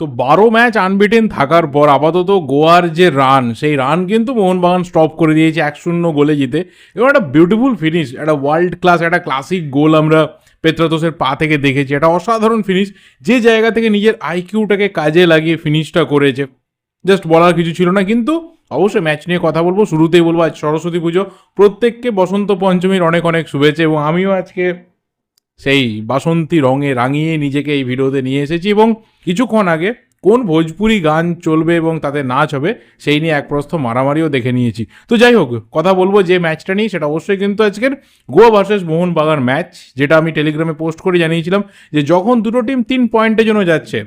তো বারো match unbeaten থাকার পর আপাতত গোয়ার যে রান সেই রান কিন্তু মোহনবাগান স্টপ করে দিয়েছে, এক শূন্য গোলে জিতে। এবং একটা বিউটিফুল ফিনিশ একটা ওয়ার্ল্ড ক্লাস একটা ক্লাসিক গোল আমরা পেত্রাতোসের পা থেকে দেখেছি। একটা অসাধারণ ফিনিশ যে জায়গা থেকে নিজের আইকিউটাকে কাজে লাগিয়ে ফিনিশটা করেছে। জাস্ট বলার কিছু ছিল না, কিন্তু অবশ্যই ম্যাচ নিয়ে কথা বলব। শুরুতেই বলব, আজ সরস্বতী পুজো। প্রত্যেককে বসন্ত পঞ্চমীর অনেক অনেক শুভেচ্ছা, এবং আমিও আজকে সেই বাসন্তী রঙে রাঙিয়ে নিজেকে এই ভিডিওতে নিয়ে এসেছি এবং কিছুক্ষণ আগে কোন ভোজপুরি গান চলবে এবং তাতে নাচ হবে, সেই নিয়ে এক প্রস্থ মারামারিও দেখে নিয়েছি। তো যাই হোক, কথা বলব যে ম্যাচটা নিয়ে, সেটা অবশ্যই কিন্তু আজকের গোয়া ভার্সেস মোহনবাগান ম্যাচ, যেটা আমি টেলিগ্রামে পোস্ট করে জানিয়েছিলাম যে যখন দুটো টিম তিন পয়েন্টের জন্য যাচ্ছে,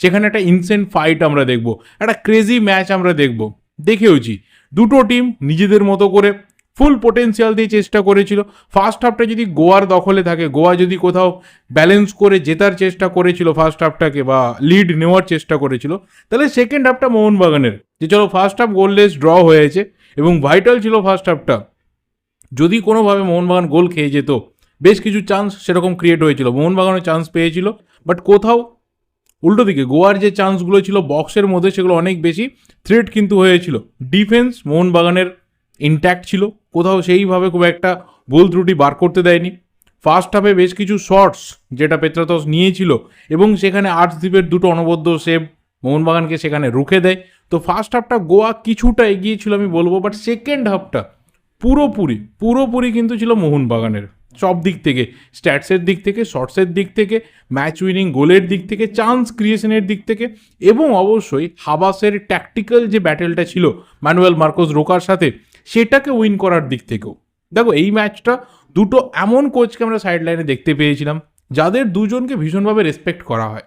সেখানে একটা ইনসেন্ট ফাইট আমরা দেখব, একটা ক্রেজি ম্যাচ আমরা দেখব। দেখেওছি, দুটো টিম নিজেদের মতো করে ফুল পোটেন্সিয়াল দিয়ে চেষ্টা করেছিল। ফার্স্ট হাফটা যদি গোয়ার দখলে থাকে, গোয়া যদি কোথাও ব্যালেন্স করে জেতার চেষ্টা করেছিল ফার্স্ট হাফটাকে বা লিড নেওয়ার চেষ্টা করেছিল, তাহলে সেকেন্ড হাফটা মোহনবাগানের। যে চলো ফার্স্ট হাফ গোললেস ড্র হয়েছে এবং ভাইটাল ছিল ফার্স্ট হাফটা যদি কোনোভাবে মোহনবাগান গোল খেয়ে যেত, বেশ কিছু চান্স সেরকম ক্রিয়েট হয়েছিল। মোহনবাগানও চান্স পেয়েছিল বাট কোথাও উল্টো দিকে গোয়ার যে চান্সগুলো ছিল বক্সের মধ্যে, সেগুলো অনেক বেশি থ্রেট কিন্তু হয়েছিল। ডিফেন্স মোহনবাগানের ইন্ট্যাক্ট ছিল। কোথাও সেইভাবে খুব একটা ভুল ত্রুটি বার করতে দেয়নি। ফার্স্ট হাফে বেশ কিছু শর্টস যেটা পেত্রাতস নিয়েছিল এবং সেখানে আর্টসদ্বীপের দুটো অনবদ্য সেভ মোহনবাগানকে সেখানে রুখে দেয়। তো ফার্স্ট হাফটা গোয়া কিছুটা এগিয়েছিল আমি বলব বাট সেকেন্ড হাফটা পুরোপুরি পুরোপুরি কিন্তু ছিল মোহনবাগানের। সব দিক থেকে স্ট্যাটসের দিক থেকে শর্টসের দিক থেকে ম্যাচ উইনিং গোলের দিক থেকে চান্স ক্রিয়েশনের দিক থেকে এবং অবশ্যই হাবাসের ট্যাকটিক্যাল যে ব্যাটেলটা ছিল ম্যানুয়েল মার্কোস রোকার সাথে সেটাকে উইন করার দিক থেকেও। দেখো, এই ম্যাচটা দুটো এমন কোচকে আমরা সাইড লাইনে দেখতে পেয়েছিলাম, যাদের দুজনকে ভীষণভাবে রেসপেক্ট করা হয়।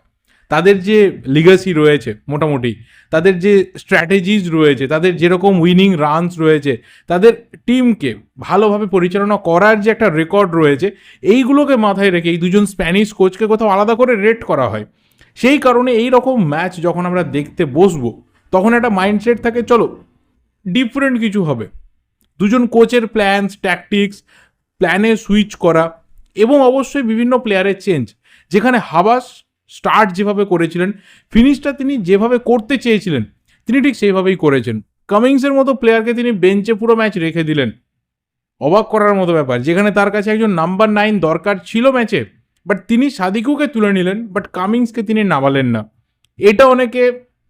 তাদের যে লিগাসি রয়েছে মোটামুটি, তাদের যে স্ট্র্যাটেজিস রয়েছে, তাদের যেরকম উইনিং রানস রয়েছে, তাদের টিমকে ভালোভাবে পরিচালনা করার যে একটা রেকর্ড রয়েছে, এইগুলোকে মাথায় রেখে এই দুজন স্প্যানিশ কোচকে কোথাও আলাদা করে রেট করা হয়। সেই কারণে এই রকম ম্যাচ যখন আমরা দেখতে বসবো, তখন একটা মাইন্ডসেট থাকে, চলো ডিফারেন্ট কিছু হবে। দুজন কোচের প্ল্যানস ট্যাকটিক্স প্ল্যানে সুইচ করা এবং অবশ্যই বিভিন্ন প্লেয়ারের চেঞ্জ যেখানে হাবাস স্টার্ট যেভাবে করেছিলেন ফিনিশটা তিনি যেভাবে করতে চেয়েছিলেন, তিনি ঠিক সেইভাবেই করেছেন। কামিংসের মতো প্লেয়ারকে তিনি বেঞ্চে পুরো ম্যাচ রেখে দিলেন। অবাক করার মতো ব্যাপার। যেখানে তার কাছে একজন নাম্বার নাইন দরকার ছিল ম্যাচে বাট তিনি সাদিকুকে তুলে নিলেন বাট কামিংসকে তিনি নামালেন না। এটা অনেকে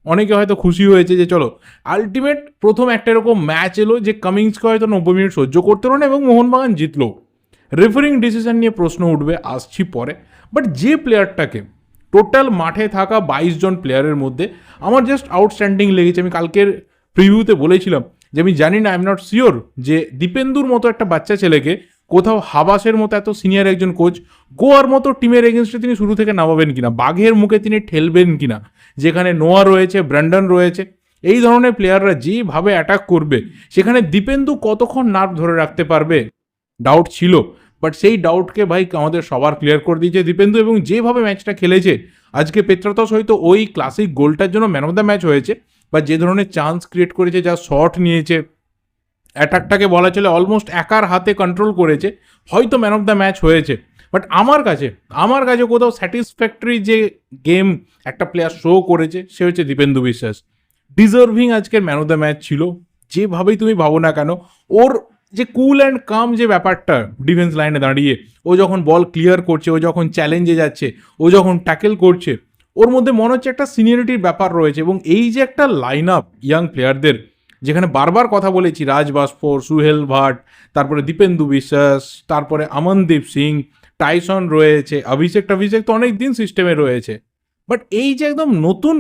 অনেকে হয়তো খুশি হয়েছে যে চলো আলটিমেট প্রথম একটা এরকম ম্যাচ এলো যে কামিংসকে হয়তো নব্বই মিনিট সহ্য করতে পারল না এবং মোহনবাগান জিতলো। রেফারিং ডিসিশন নিয়ে প্রশ্ন উঠবে, আসছি পরে। বাট যে প্লেয়ারটাকে টোটাল মাঠে থাকা বাইশ জন প্লেয়ারের মধ্যে আমার জাস্ট আউটস্ট্যান্ডিং লেগেছে। আমি কালকের প্রিভিউতে বলেছিলাম যে আমি জানি না আই এম নট শিওর যে দীপেন্দুর মতো একটা বাচ্চা ছেলেকে কোথাও হাবাসের মতো এত সিনিয়র একজন কোচ গোয়ার মতো টিমের এগেনস্টে তিনি শুরু থেকে নামাবেন কিনা? বাঘের মুখে তিনি ঠেলবেন কিনা? যেখানে নোয়া রয়েছে, ব্র্যান্ডন রয়েছে, এই ধরনের প্লেয়াররা যেভাবে অ্যাটাক করবে, সেখানে দীপেন্দু কতক্ষণ নার্ভ ধরে রাখতে পারবে? ডাউট ছিল বাট সেই ডাউটকে ভাই আমাদের সবার ক্লিয়ার করে দিয়েছে দীপেন্দু এবং যেভাবে ম্যাচটা খেলেছে, আজকে পেত্রাতস হয়তো ওই ক্লাসিক গোলটার জন্য ম্যান অফ দ্য ম্যাচ হয়েছে, বা যে ধরনের চান্স ক্রিয়েট করেছে, যা শট নিয়েছে। অ্যাটাকটাকে বলা চলে অলমোস্ট একার হাতে কন্ট্রোল করেছে। হয়তো ম্যান অফ দ্য ম্যাচ হয়েছে। বাট আমার কাছে আমার কাছে কোথাও স্যাটিসফ্যাক্টরি যে গেম একটা প্লেয়ার শো করেছে, সে হচ্ছে দীপেন্দু বিশ্বাস। ডিজার্ভিং আজকের ম্যান অফ দ্য ম্যাচ ছিল। যেভাবেই তুমি ভাবো না কেন, ওর যে কুল অ্যান্ড কাম যে ব্যাপারটা ডিফেন্স লাইনে দাঁড়িয়ে, ও যখন বল ক্লিয়ার করছে, ও যখন চ্যালেঞ্জে যাচ্ছে, ও যখন ট্যাকেল করছে, ওর মধ্যে মনে হচ্ছে একটা সিনিয়রিটির ব্যাপার রয়েছে এবং এই যে একটা লাইন আপ ইয়াং প্লেয়ারদের যেখানে বারবার কথা বলেছি রাজ বাস্পোর সুহেল ভাট, তারপরে দীপেন্দু বিশ্বাস, তারপরে আমনদীপ সিং, টাইসন রয়েছে, অভিষেক টভিষেক তো অনেক দিন সিস্টেমে রয়েছে। বাট এই যে একদম নতুন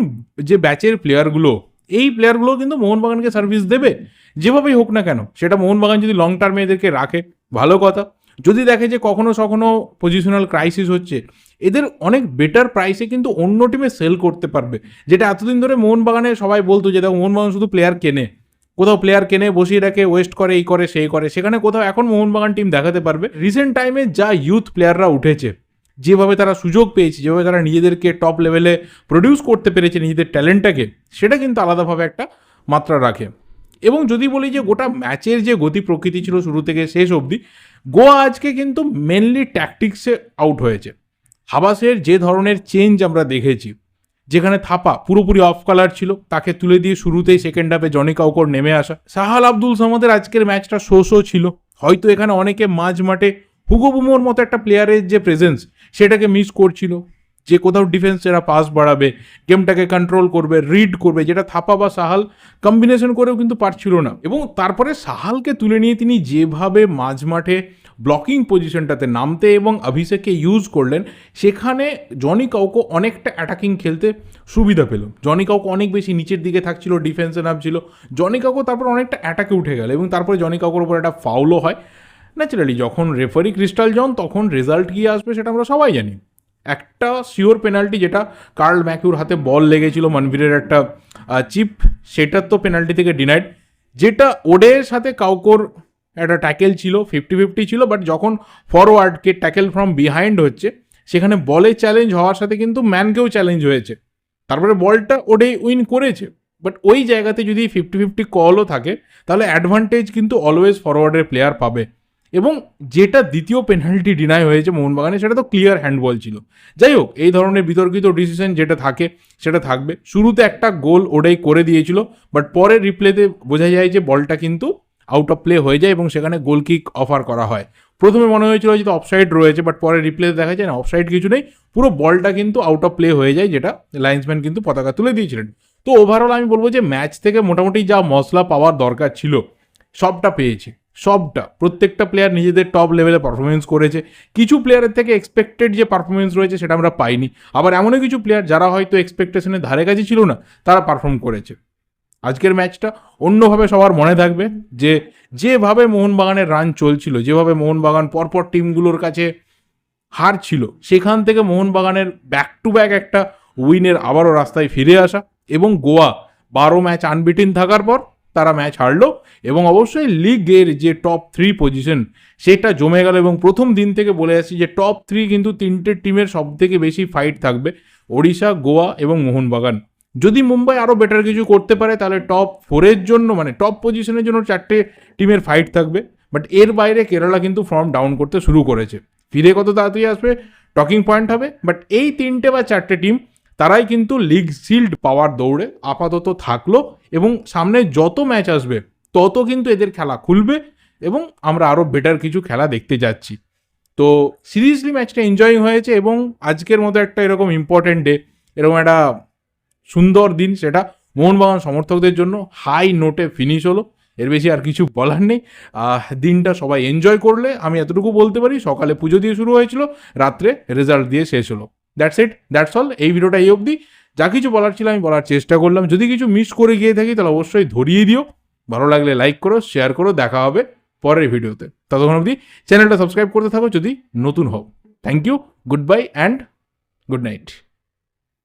যে ব্যাচের প্লেয়ারগুলো, এই প্লেয়ারগুলো কিন্তু মোহনবাগানকে সার্ভিস দেবে, যেভাবেই হোক না কেন। সেটা মোহনবাগান যদি লং টার্মে এদেরকে রাখে, ভালো কথা। যদি দেখে যে কখনো কখনো পজিশনাল ক্রাইসিস হচ্ছে, এদের অনেক বেটার প্রাইসে কিন্তু অন্য টিমে সেল করতে পারবে। যেটা এতদিন ধরে মোহনবাগানে সবাই বলতো যে, দেখো, মোহনবাগান শুধু প্লেয়ার কেনে। কোথাও প্লেয়ার কেনে, বসিয়ে রাখে ওয়েস্ট করে, এই করে, সেই করে, সেখানে কোথাও এখন মোহনবাগান টিম দেখাতে পারবে। রিসেন্ট টাইমে যা ইউথ প্লেয়াররা উঠেছে, যেভাবে তারা সুযোগ পেয়েছে, যেভাবে তারা নিজেদেরকে টপ লেভেলে প্রডিউস করতে পেরেছে, নিজেদের ট্যালেন্টটাকে সেটা কিন্তু আলাদাভাবে একটা মাত্রা রাখে। এবং যদি বলি যে গোটা ম্যাচের যে গতি প্রকৃতি ছিল শুরু থেকে শেষ অবধি, গোয়া আজকে কিন্তু মেনলি ট্যাকটিক্সে আউট হয়েছে। হাবাসের যে ধরনের চেঞ্জ আমরা দেখেছি যেখানে থাপা পুরোপুরি অফ কালার ছিল, তাকে তুলে দিয়ে শুরুতেই সেকেন্ড হাফে জনি কাউকর নেমে আসা। সাহাল আব্দুল সামাদের আজকের ম্যাচটা শো শো ছিল। হয়তো এখানে অনেকে মাঝ মাঠে হুগো বুমোর মতো একটা প্লেয়ারের যে প্রেজেন্স সেটাকে মিস করছিল। যে কোথাও ডিফেন্স এরা পাস বাড়াবে গেমটাকে কন্ট্রোল করবে রিড করবে, যেটা থাপা বা সাহাল কম্বিনেশন করেও কিন্তু পারছিল না। এবং তারপরে সাহালকে তুলে নিয়ে তিনি যেভাবে মাঝ মাঠে ব্লকিং পজিশনটাতে নামতে এবং অভিষেককে ইউজ করলেন। সেখানে জনি কাউকো অনেকটা অ্যাটাকিং খেলতে সুবিধা পেল। জনি কাউকো অনেক বেশি নিচের দিকে থাকছিল ডিফেন্সে নামছিল। জনি কাউকে তারপর অনেকটা অ্যাটাকে উঠে গেল এবং তারপরে জনি কাউকের উপর একটা ফাউলও হয়। ন্যাচারালি যখন রেফারি ক্রিস্টাল জন তখন রেজাল্ট কী আসবে সেটা আমরা সবাই জানি। একটা শিওর পেনাল্টি যেটা কার্ল ম্যাকিউর হাতে বল লেগেছিল, মনবীরের একটা চিপ সেটার তো পেনাল্টি থেকে ডিনাইড যেটা ওডের সাথে কাউকোর একটা ট্যাকেল ছিল ফিফটি ফিফটি ছিল বাট যখন ফরওয়ার্ডকে ট্যাকেল ফ্রম বিহাইন্ড হচ্ছে, সেখানে বলে চ্যালেঞ্জ হওয়ার সাথে কিন্তু ম্যানকেও চ্যালেঞ্জ হয়েছে। তারপরে বলটা ওডেই উইন করেছে। বাট ওই জায়গাতে যদি ফিফটি ফিফটি কলও থাকে, তাহলে অ্যাডভান্টেজ কিন্তু অলওয়েজ ফরওয়ার্ডের প্লেয়ার পাবে। এবং যেটা দ্বিতীয় পেনাল্টি ডিনাই হয়েছে মোহনবাগানে, সেটা তো ক্লিয়ার হ্যান্ডবল ছিল। যাই হোক, এই ধরনের বিতর্কিত ডিসিশন যেটা থাকে, সেটা থাকবে। শুরুতে একটা গোল ওটাই করে দিয়েছিল বাট পরে রিপ্লেতে বোঝা যায় যে বলটা কিন্তু আউট অফ প্লে হয়ে যায় এবং সেখানে গোল কিক অফার করা হয়। প্রথমে মনে হয়েছিল যে অফসাইড রয়েছে বাট পরে রিপ্লেতে দেখা যায় না অফসাইড কিছু নেই। পুরো বলটা কিন্তু আউট অফ প্লে হয়ে যায়, যেটা লাইন্সম্যান কিন্তু পতাকা তুলে দিয়েছিলেন। তো ওভারঅল আমি বলব যে ম্যাচ থেকে মোটামুটি যা মশলা পাওয়ার দরকার ছিল, সবটা পেয়েছে, সবটা। প্রত্যেকটা প্লেয়ার নিজেদের টপ লেভেলে পারফরমেন্স করেছে। কিছু প্লেয়ারের থেকে এক্সপেক্টেড যে পারফরমেন্স রয়েছে সেটা আমরা পাইনি। আবার এমনও কিছু প্লেয়ার যারা হয়তো এক্সপেকটেশনের ধারে কাছে ছিল না, তারা পারফর্ম করেছে। আজকের ম্যাচটা অন্যভাবে সবার মনে থাকবে যে যেভাবে মোহনবাগানের রান চলছিল, যেভাবে মোহনবাগান পরপর টিমগুলোর কাছে হার ছিল, সেখান থেকে মোহনবাগানের ব্যাক টু ব্যাক একটা উইনের আবারও রাস্তায় ফিরে আসা এবং গোয়া বারো ম্যাচ আনবিটিন থাকার পর তারা ম্যাচ হারলো এবং অবশ্যই লিগের যে টপ থ্রি পজিশন সেটা জমে গেল এবং প্রথম দিন থেকে বলে আসছি যে টপ থ্রি কিন্তু তিনটে টিমের সব থেকে বেশি ফাইট থাকবে, ওড়িশা, গোয়া এবং মোহনবাগান। যদি মুম্বাই আরও বেটার কিছু করতে পারে, তাহলে টপ ফোরের জন্য মানে টপ পজিশনের জন্য চারটে টিমের ফাইট থাকবে। বাট এর বাইরে কেরালা কিন্তু ফর্ম ডাউন করতে শুরু করেছে। ফিরে কত তাড়াতাড়ি আসবে? টকিং পয়েন্ট হবে। বাট এই তিনটে বা চারটে টিম তারাই কিন্তু লিগ শিল্ড পাওয়ার দৌড়ে আপাতত থাকল এবং সামনে যত ম্যাচ আসবে, তত কিন্তু এদের খেলা খুলবে এবং আমরা আরও বেটার কিছু খেলা দেখতে যাচ্ছি। তো সিরিয়াসলি ম্যাচটা এনজয়িং হয়েছে এবং আজকের মতো একটা এরকম ইম্পর্টেন্ট ডে এরকম একটা সুন্দর দিন সেটা মোহনবাগান সমর্থকদের জন্য হাই নোটে ফিনিশ হলো। এর বেশি আর কিছু বলার নেই। দিনটা সবাই এনজয় করলে, আমি এতটুকু বলতে পারি, সকালে পুজো দিয়ে শুরু হয়েছিল, রাত্রে রেজাল্ট দিয়ে শেষ হলো। দ্যাটস ইট দ্যাটস অল এই ভিডিওটা এই অবধি। যা কিছু বলার ছিল আমি বলার চেষ্টা করলাম। যদি কিছু মিস করে গিয়ে থাকি, তাহলে অবশ্যই ধরিয়ে দিও। ভালো লাগলে লাইক করো শেয়ার করো, দেখা হবে পরের ভিডিওতে। ততক্ষণ অবধি চ্যানেলটা সাবস্ক্রাইব করতে থাকো যদি নতুন হও। Thank you goodbye and good night